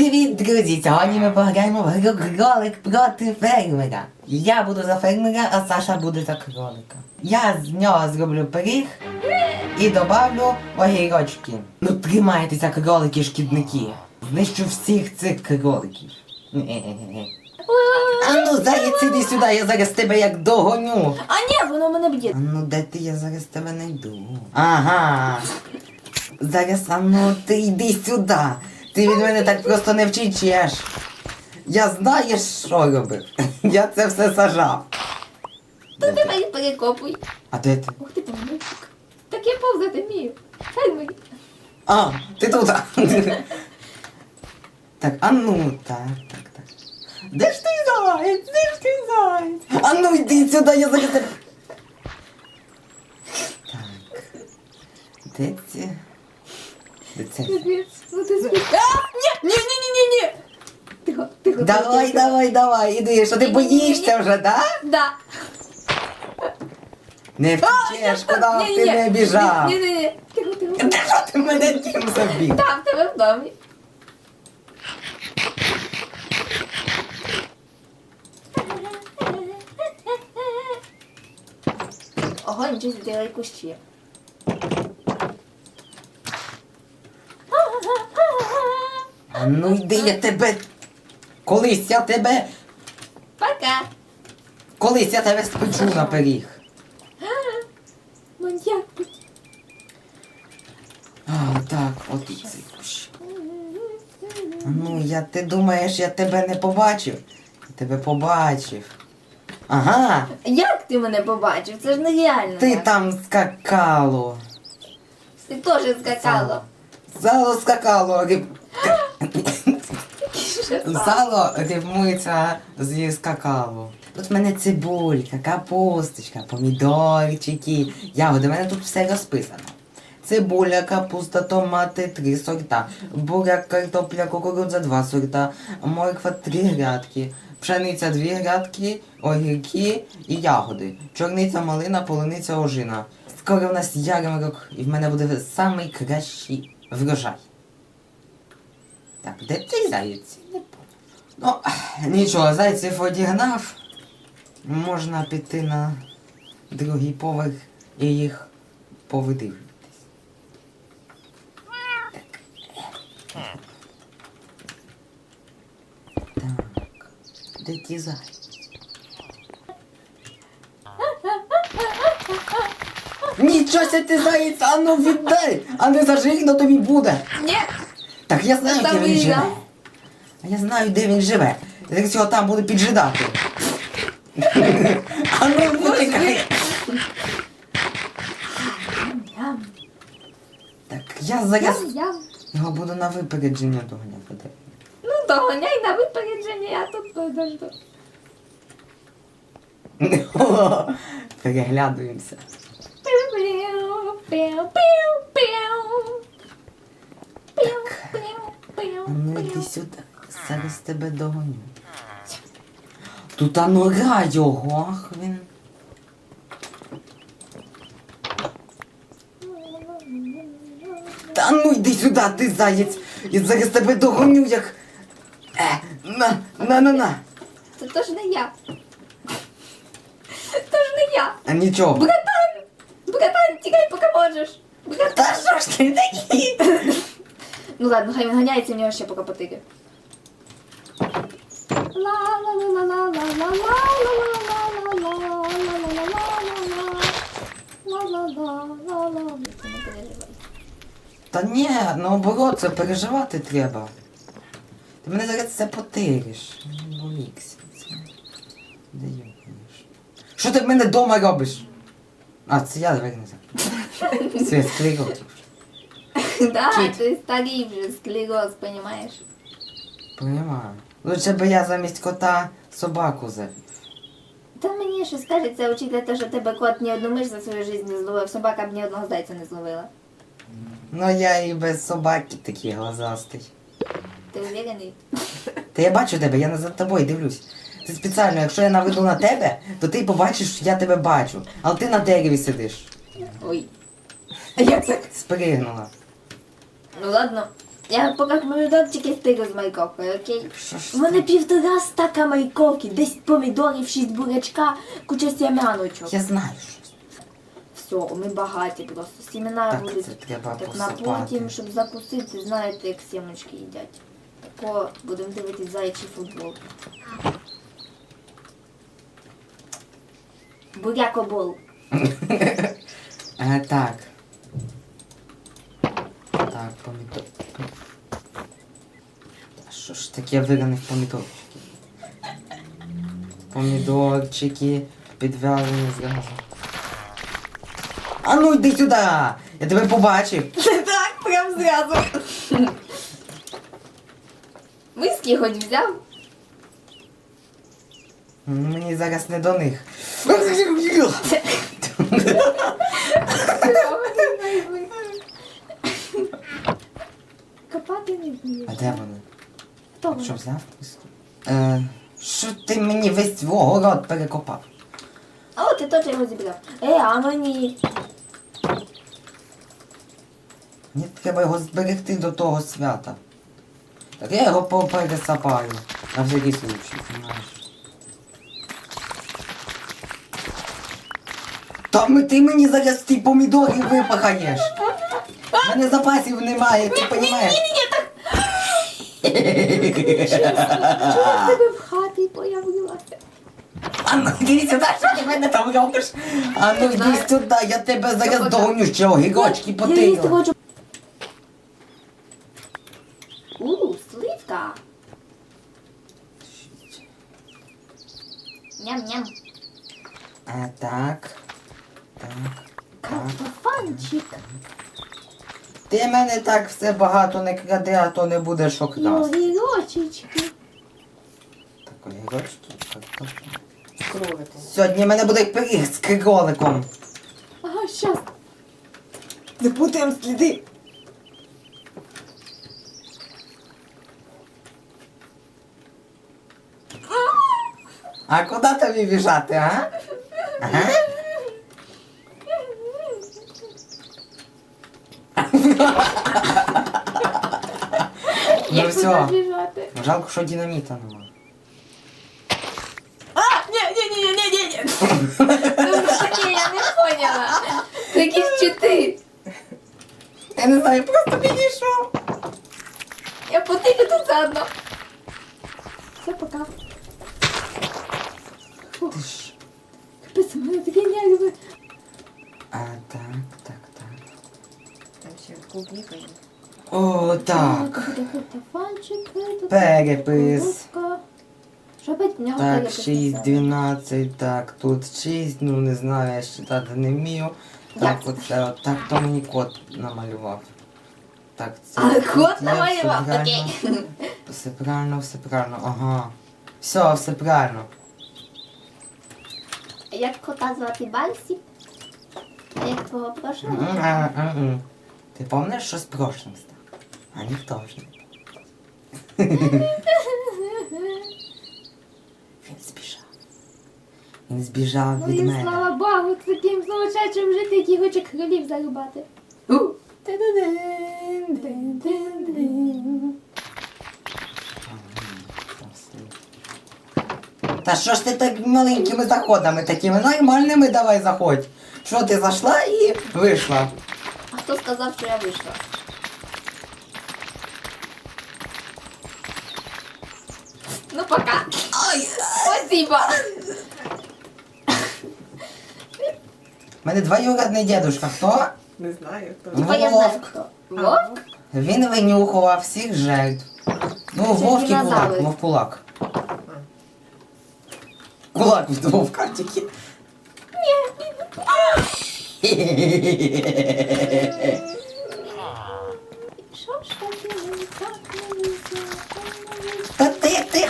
Привіт, друзі! Сьогодні ми пограємо в гру кролик проти фермера. Я буду за фермера, а Саша буде за кролика. Я з нього зроблю пиріг і добавлю огірочки. Ну тримайтеся, кролики шкідники. Знищу всіх цих кроликів. А ну, заєць, іди сюди, я зараз тебе як догоню. А ні, воно мене б'є. А ну де ти я зараз тебе найду? Ага. Зараз, а ну ти йди сюди. Ти від мене так просто не вчичеш. Я знаєш, що робив. Я це все сажав. То ти ти? мені перекопуй. А де ти? Ух ти помилчик. Так я повзати вмію. Хай мені. А, ти тут. Так, а ну, так, так, так. Де ж ти заяць? Де ж ти заяць? А ну йди сюди, я зараз. Так. Де це? Це? Ну! Ні, ні, ні, ні, ні. Тихо, тихо. Давай, давай, давай, іди, що ти боїшся вже, да? Да. Не втечеш, куди б ти не біжав. Ні, ні, ні. Тихо, тихо. Та що ти мене тим забіг? Там в тебе в домі. Ого, нічого зробили кущі. А ну йди, я тебе. Колись я тебе. Пока. Колись я тебе спечу на пиріг. Маньяк. А, так, от і цей кущ. Ну, я ти думаєш, я тебе не побачив? Я тебе побачив. Ага, Як ти мене побачив? Це ж нереально. ти там скакало. Ти теж скакало. Зало скакало. риб- Зало рифмується зі скакало. Тут в мене цибулька, капусточка, помідорчики, ягоди. У мене тут все розписано. Цибуля, капуста, томати, три сорта. Буряк, картопля, кукурудза, два сорта. Морква, три грядки. Пшениця, дві грядки, огірки і ягоди. Чорниця, малина, полуниця, ожина. Скоро в нас ярмарок, і в мене буде самий кращий врожай. Так, де ти заяць? Ну, нічого, зайців одігнав. Можна піти на другий поверх і їх повидивлюватись. Так. Де ті зайці? Нічого ти заєць, а ну віддай! А не зажигно тобі буде! Ні. Так я знаю, де він живе. А я знаю, де він живе. Я його там буду піджидати. А ну почекай. Так, я зараз його буду на випередження доганяти. Ну, доганяй на випередження, я тут подожду. Переглядуємося. Піу, ну йди сюди. Зараз тебе догоню. Тут а нора його, ах він. Та ну йди сюди, ти заєць. Я зараз тебе догоню, як. Е, на, на, на, на. Це теж не я. Це ж не я. А нічого. Братан! Братан, тікай, поки можеш. Братан. Та що ж ти такий? Ну ладно, хай він ганяється, в нього ще поки потиги. Та ні, наоборот, це переживати треба. Ти мене зараз це потириш. Де йобнеш? Що ти в мене вдома робиш? А, це я двері не закрив. Да, Кіт. ти старий вже склероз, понімаєш? Понимаю. Лучше би я замість кота собаку завів. Та мені щось кажеться, учитывая те, що тебе кот ні одну миш за свою життя не зловив, собака б ні одного зайця не зловила. Ну я і без собаки такий глазастий. Ти уверений? Та я бачу тебе, я не за тобою дивлюсь. Це спеціально, якщо я наведу на тебе, то ти побачиш, що я тебе бачу. Але ти на дереві сидиш. Ой. А як так? Спригнула. Ну ладно. Я поки помідорчики стигу з майковкою, окей? У мене півтора стака майковки, 10 помідорів, 6 бурячка, куча сім'яночок. Я знаю. Все, ми багаті просто. Сімена Так, будуть це треба так на посипати. потім, щоб закусити, знаєте, як сімочки їдять. Тако будемо дивитись зайчий футбол. Бурякобол. Е. Так, помідор. Та Таке виганих помідорчики? Помідорчики підв'язані зразу. А ну йди сюди! Я тебе побачив! Так, прям зразу. Виски хоч взяв? Мені зараз не до них. Копати не вмієш. А де вони? Вони? Що взяв? Е, що ти мені весь свій город перекопав? А от ти точно його зібрав. Е, а мені. Мені треба його зберегти до того свята. Так я його по- пересапаю. На всякий случай, знаєш. Та ти мені зараз ті помідори випахаєш. У мене запасів немає, ти розумієш? Чого в тебе в хаті появилася? А ну йди сюди, що ти мене там робиш? А ну йди сюди, я тебе зараз догоню, ще огірочки Я їсти потила. хочу. У, сливка. Ням-ням. А, так. Так. Картофанчик. Ти мене так все багато не кради, а то не будеш І окрасти. огірочечки. Так, огірочки, картопля. Кролики. Сьогодні в мене буде пиріг з кроликом. Ага, щас. Не путаємо сліди. А куди тобі біжати, а? Ага. Все. туди біжати? Жалко, що динаміта нема. А, ні, ні, ні, ні, ні, ні. Ну, таке, я не поняла. Такі щити. Я не знаю, просто підійшов. Я потикаю тут заодно. Все, пока. Ти ж. Капець, у мене таке нерви. А, так, так, так. Там ще клубніка є. О, так. Перепис. Що опять в нього Так, перепис 6, 12, так, тут 6, ну не знаю, я считати не вмію. Так, оце, от, так, то мені кот намалював. Так, це. А тут кот є, намалював, все правильно. окей. Все правильно, все правильно, ага. Все, все правильно. Як кота звати Бальсі? А як твого М, прошлого? а, а. Ти пам'ятаєш, що з прошлим? А ніхто не. Він збіжав. Він збіжав Ну від і мене. слава Богу, таким сумасшедшим жити, який хоче кролів зарубати. Та що ж ти так маленькими заходами такими нормальними давай заходь. Що ти зайшла і вийшла? А хто сказав, що я вийшла? Ну пока. Ой, спасибо. У мене двоюродний дедушка. Хто? Не знаю хто. Ну, Типа я знаю Вовк. хто. Вовк? Він винюхував всіх жертв. Ну, Це вовк і динозаври. кулак, мов кулак. Кулак від вовка тільки. Що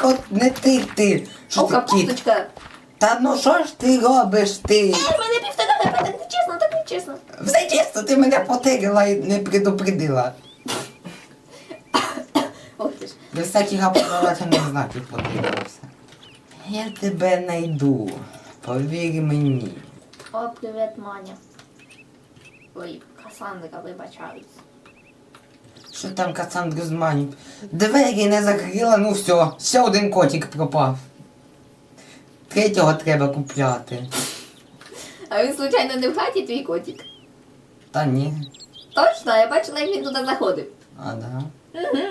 тихо, не ти, ти. Що О, ти кіт? капусточка. Та ну що ж ти робиш ти? Е, в мене півтора так не чесно, так не чесно. Все чисто, ти мене потигла і не предупредила. Ох ти ж. Без всяких оправдательних знаків потиглився. Я тебе найду. Повір мені. О, привіт, Маня. Ой, Касандра, вибачаюсь. Що там Кацандру зманюють? Двері не закрила, ну все, ще один котик пропав. Третього треба купляти. А він, случайно, не в хаті твій котик? Та ні. Точно, я бачила, як він туди заходив. А, да. Угу.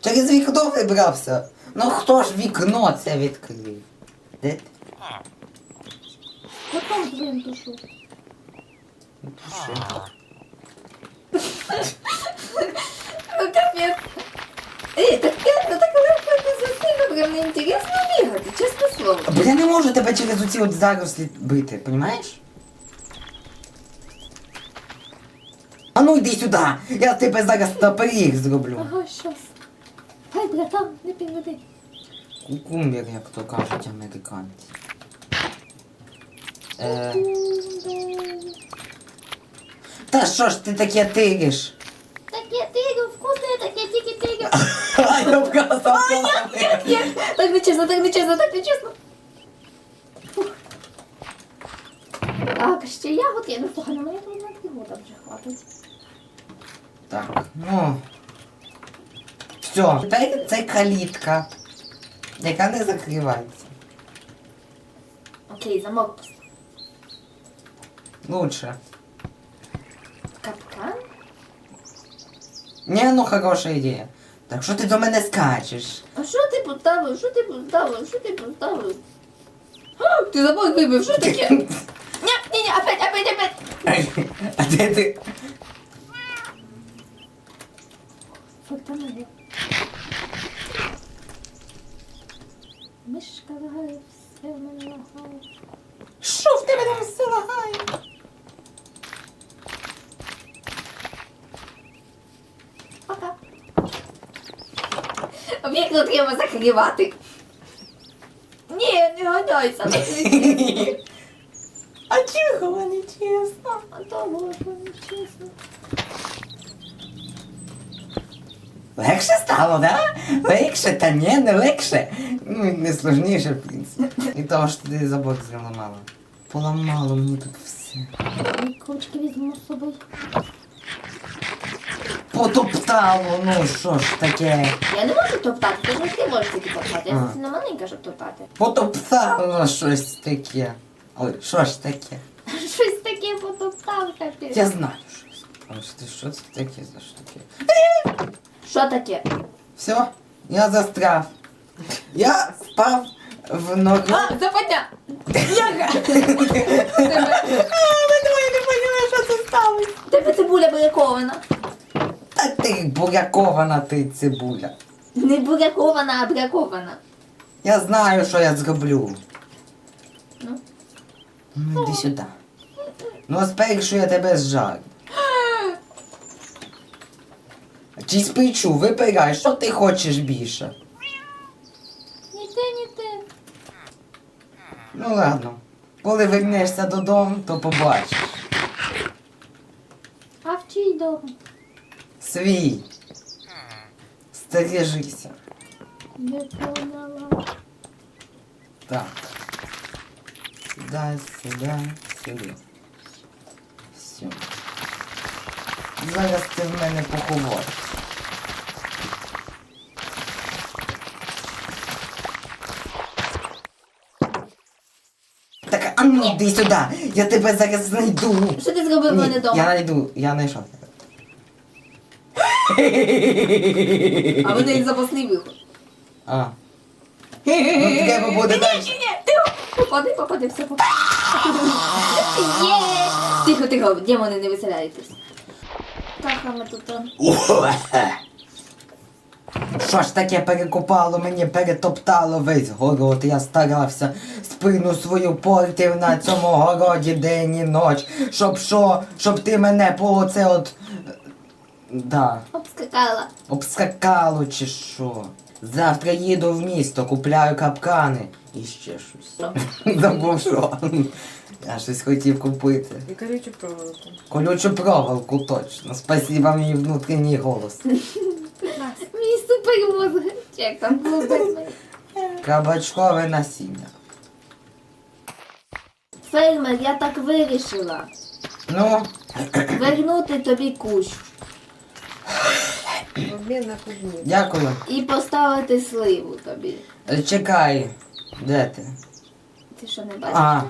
Через вікно вибрався. Ну хто ж вікно це відкрив? Де ти? Потом блин душу. Туши. Ну капец. Эй, так это так легко не засильно, прям неинтересно бігати, чесне слово. Бо я не можу тебе через оці от зарослі бити, понімаєш? А ну йди сюди! Я тебе зараз на пиріг зроблю. Ага, щас. Хай, братан, не підведи. Кукумбер, як то кажуть американці. Е, та що ж ти таке тириш? Таке тигр, вкусне, таке тільки тигр. А я вказав. Так не чесно, так не чесно, так не чесно. Так, ще ягодки. Ну слухай, на мене тут на там вже хватить. Так, ну. Все, тепер це калітка, яка не закривається. Окей, замок. Лучше. Не, ну хороша ідея. Так що ти до мене скачеш? А що ти поставив? Що ти поставив? Що ти поставив? А, ти замок вибив, що таке? Ні, ні, ні, опять, опять, опять. А де ти? Мишка лагає, все в мене лагає. Що в тебе там все лагає? Пока. Вікно треба закривати. Ні, не ганяйся. А чого не чесно? А то боже, не чесно. Легше стало, да? Легше, та ні, не легше. Ну, не сложніше, в принципі. І того ж ти забок зламала. Поламало мені тут все. Ручки візьму з собою. Потоптало, ну що ж таке. Я не можу топтати, ти ж ти можеш тільки топтати. Я А. сильно маленька, щоб топтати. Потоптало щось таке. Ой, що ж таке? Щось таке потоптав, капець. Я знаю щось. А що ти що це таке за штуки? Що таке? Все, я застряв. Я впав в ногу. А, западня! Яга! Ви двоє не поняли, що це сталося. Тебе цибуля бурякована. Та ти бурякована ти цибуля. Не бурякована, а брякована. Я знаю, що я зроблю. Ну. Ну, іди сюди. Ну, спершу я тебе зжарю. Чи спичу, вибирай, що ти хочеш більше. Ні те, ні те. Ну ладно. Коли вернешся додому, то побачиш. А в чий дом? Свій. Стережися. Не поняла. Так. Сюди, сюди, сюди. Все. Зараз ти в мене поховаєш. Так, а ну йди сюди! Я тебе зараз знайду! Що ти зробив в мене Ні, вдома? я знайду, я знайшов тебе. А в неї запасний виход. А. Ну треба буде далі. Ні, ні. Попади, попади, все попади. Є! Тихо, тихо, демони, не виселяйтесь. Так, а ми тут. он. Що ж таке перекопало мені, перетоптало весь город. Я старався спину свою портив на цьому городі день і ноч. Щоб що, щоб ти мене по оце от. Да, Обскакала. обскакало чи що. Завтра їду в місто, купляю капкани і ще щось. Забув що. Я щось хотів купити. І колючу проволоку. Колючу проволоку точно. Спасибо мій внутрішній голос. Мій супермозг. Як там було. Кабачкове насіння. Фермер, я так вирішила. Ну, Вернути тобі кущ. Обмін на клубніку. Дякую. І поставити сливу тобі. Е, Чекай. Де ти? Ти що не бачиш? А,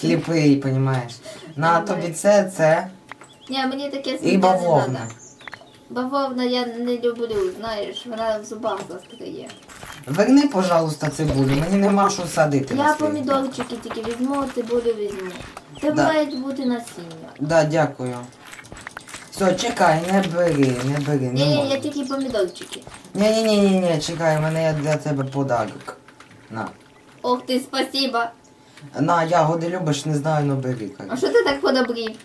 сліпий, понімаєш. На тобі це, це Ні, мені таке і сміття не бавовна. треба. Бавовна я не люблю, знаєш, вона в зубах застряє. Верни, пожалуйста, цибулю, мені нема що садити. на Я світі. помідорчики тільки візьму, цибулю візьму. Це Да. мають бути насіння. Да, дякую. Все, чекай, не бери, не бери, не Ні, я тільки помідорчики. Ні, ні, ні, ні, ні, чекай, у мене є для тебе подарок. На. Ох ти, спасіба. На, ягоди любиш, не знаю, ну бери. А кажу. що ти так подобрів?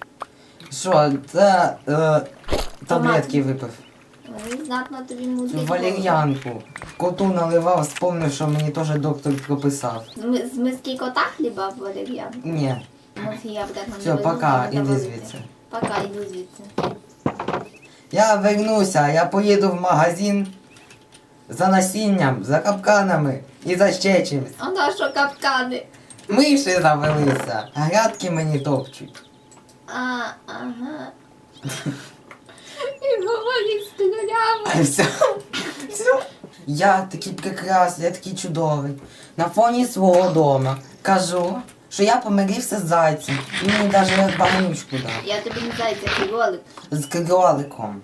Що, це е, таблетки випив. Вони знатно тобі. Валер'янку. Коту наливав, спомнив, що мені теж доктор прописав. З, ми- з миски кота хліба валер'ян? Ні. Мозги я б так не Все, пока, не іди звідси. Пока, іду звідси. Я вернуся, я поїду в магазин за насінням, за капканами і за ще чимось. А на що капкани? Миші завелися, грядки мені топчуть. А, ага. І говорить з кольорами. Все. Все. Я такий прекрасний, я такий чудовий. На фоні свого дома кажу, що я помирився з зайцем. І мені навіть багнючку дав. Я тобі не зайця кролик. З кроликом.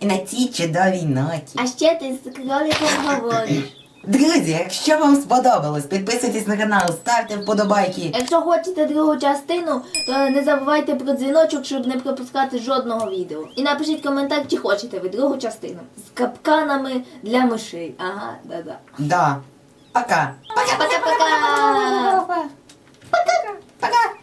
І на цій чудовій ноті. А ще ти з кроликом говориш. Друзі, якщо вам сподобалось, підписуйтесь на канал, ставте вподобайки. Якщо хочете другу частину, то не забувайте про дзвіночок, щоб не пропускати жодного відео. І напишіть коментар, чи хочете ви другу частину з капканами для мишей. Ага, да-да. Да. Пока. Пока-пока-пока! Пока.